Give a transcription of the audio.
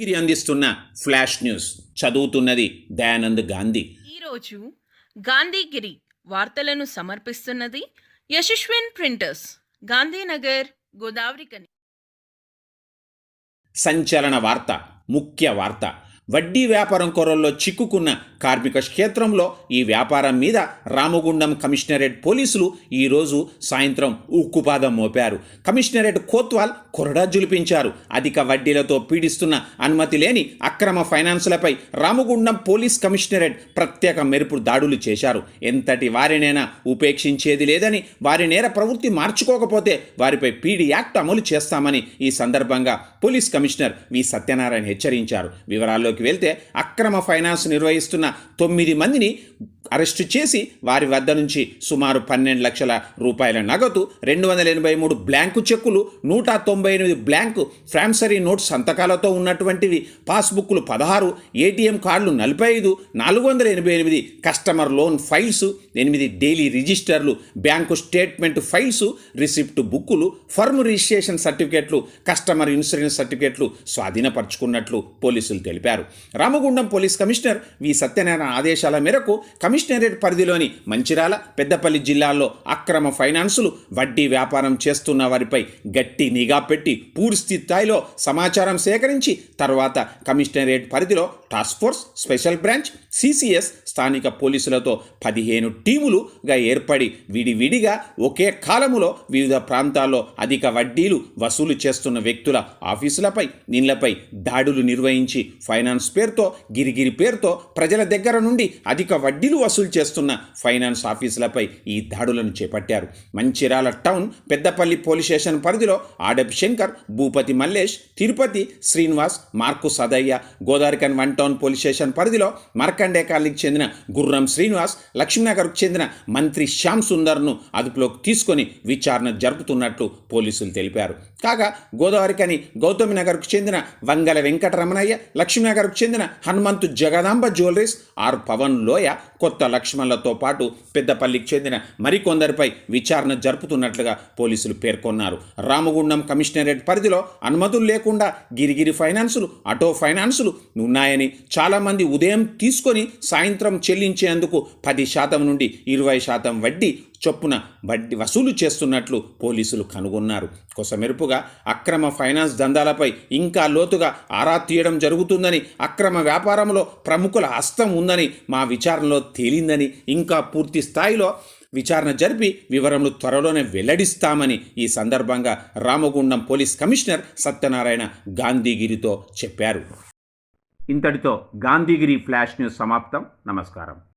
గిరి అందిస్తున్న flash news చదువుతున్నది దయానంద్ గాంధీ. ఈరోజు గాంధీగిరి వార్తలను సమర్పిస్తున్నది యశస్విన్ ప్రింటర్స్ గాంధీనగర్ గోదావరి కని సంచలన వార్త ముఖ్య వార్త. వడ్డీ వ్యాపారం కొరల్లో చిక్కుకున్న కార్మిక క్షేత్రంలో ఈ వ్యాపారం మీద రామగుండం కమిషనరేట్ పోలీసులు ఈరోజు సాయంత్రం ఉక్కుపాదం మోపారు. కమిషనరేట్ కోత్వాల్ కొరడా జులిపించారు. అధిక వడ్డీలతో పీడిస్తున్న అనుమతి లేని అక్రమ ఫైనాన్సులపై రామగుండం పోలీస్ కమిషనరేట్ ప్రత్యేక మెరుపు దాడులు చేశారు. ఎంతటి వారినైనా ఉపేక్షించేది లేదని వారి నేర ప్రవృత్తి మార్చుకోకపోతే వారిపై పీడి యాక్ట్ అమలు చేస్తామని ఈ సందర్భంగా పోలీస్ కమిషనర్ వి సత్యనారాయణ హెచ్చరించారు. వివరాల్లోకి వెళ్తే అక్రమ ఫైనాన్స్ నిర్వహిస్తున్న తొమ్మిది మందిని అరెస్టు చేసి వారి వద్ద నుంచి సుమారు పన్నెండు లక్షల రూపాయల నగదు రెండు వందల ఎనభై మూడు బ్లాంకు చెక్కులు నూట తొంభై ఎనిమిది బ్లాంకు ఫ్రాన్సరీ నోట్ సంతకాలతో ఉన్నటువంటివి పాస్బుక్లు పదహారు ఏటీఎం కార్డులు నలభై ఐదు నాలుగు వందల ఎనభై ఎనిమిది కస్టమర్ లోన్ ఫైల్స్ ఎనిమిది డైలీ రిజిస్టర్లు బ్యాంకు స్టేట్మెంట్ ఫైల్స్ రిసిప్ట్ బుక్కులు ఫర్మ్ రిజిస్ట్రేషన్ సర్టిఫికెట్లు కస్టమర్ ఇన్సూరెన్స్ సర్టిఫికెట్లు స్వాధీనపరుచుకున్నట్లు పోలీసులు తెలిపారు. Ramagundam police commissioner V Satyanarayana ఆదేశాల మేరకు కమిషనరేట్ పరిధిలోని మంచిరాల పెద్దపల్లి జిల్లాల్లో అక్రమ ఫైనాన్సులు వడ్డీ వ్యాపారం చేస్తున్న వారిపై గట్టి నిఘా పెట్టి పూర్తి స్థాయిలో సమాచారం సేకరించి తర్వాత కమిషనరేట్ పరిధిలో task force special branch CCS స్థానిక పోలీసులతో పదిహేను టీములుగా ఏర్పడి విడివిడిగా ఒకే కాలములో వివిధ ప్రాంతాల్లో అధిక వడ్డీలు వసూలు చేస్తున్న వ్యక్తుల ఆఫీసులపై నీళ్ళపై దాడులు నిర్వహించి ఫైనాన్స్ పేరుతో గిరిగిరి పేరుతో ప్రజల దగ్గర నుండి అధిక వడ్డీలు వసూలు చేస్తున్న ఫైనాన్స్ ఆఫీసులపై ఈ దాడులను చేపట్టారు. Mancherial town Peddapalli police station పరిధిలో ఆడబ్ శంకర్ భూపతి మల్లేష్ తిరుపతి శ్రీనివాస్ మార్కు Sadaiah గోదారికన్ one town police station పరిధిలో మార్కండే కాలనీకి చెందిన గుర్రం శ్రీనివాస్ లక్ష్మీనగర్కు చెందిన మంత్రి శ్యామ్ సుందర్ను అదుపులోకి తీసుకొని విచారణ జరుపుతున్నట్లు పోలీసులు తెలిపారు. కాగా గోదావరికని గౌతమి నగర్కు చెందిన వంగల వెంకటరమణయ్య లక్ష్మీనగర్కు చెందిన హనుమంతు జగదాంబ జ్యువెలరీస్ ఆర్ పవన్ లోయ కొత్త లక్ష్మణులతో పాటు పెద్దపల్లికి చెందిన మరికొందరిపై విచారణ జరుపుతున్నట్లుగా పోలీసులు పేర్కొన్నారు. రామగుండం కమిషనరేట్ పరిధిలో అనుమతులు లేకుండా గిరిగిరి ఫైనాన్సులు ఆటో ఫైనాన్సులు ఉన్నాయని చాలామంది ఉదయం తీసుకొని సాయంత్రం చెల్లించేందుకు పది శాతం నుండి ఇరవై శాతం వడ్డీ చొప్పున వడ్డీ వసూలు చేస్తున్నట్లు పోలీసులు కనుగొన్నారు. కొసమెరుపుగా అక్రమ ఫైనాన్స్ దందాలపై ఇంకా లోతుగా ఆరా తీయడం జరుగుతుందని అక్రమ వ్యాపారంలో ప్రముఖుల హస్తం ఉందని మా విచారణలో తేలిందని ఇంకా పూర్తి స్థాయిలో విచారణ జరిపి వివరములు త్వరలోనే వెల్లడిస్తామని ఈ సందర్భంగా రామగుండం పోలీస్ కమిషనర్ సత్యనారాయణ గాంధీగిరితో చెప్పారు. ఇంతటితో గాంధీగిరి ఫ్లాష్ న్యూస్ సమాప్తం. నమస్కారం.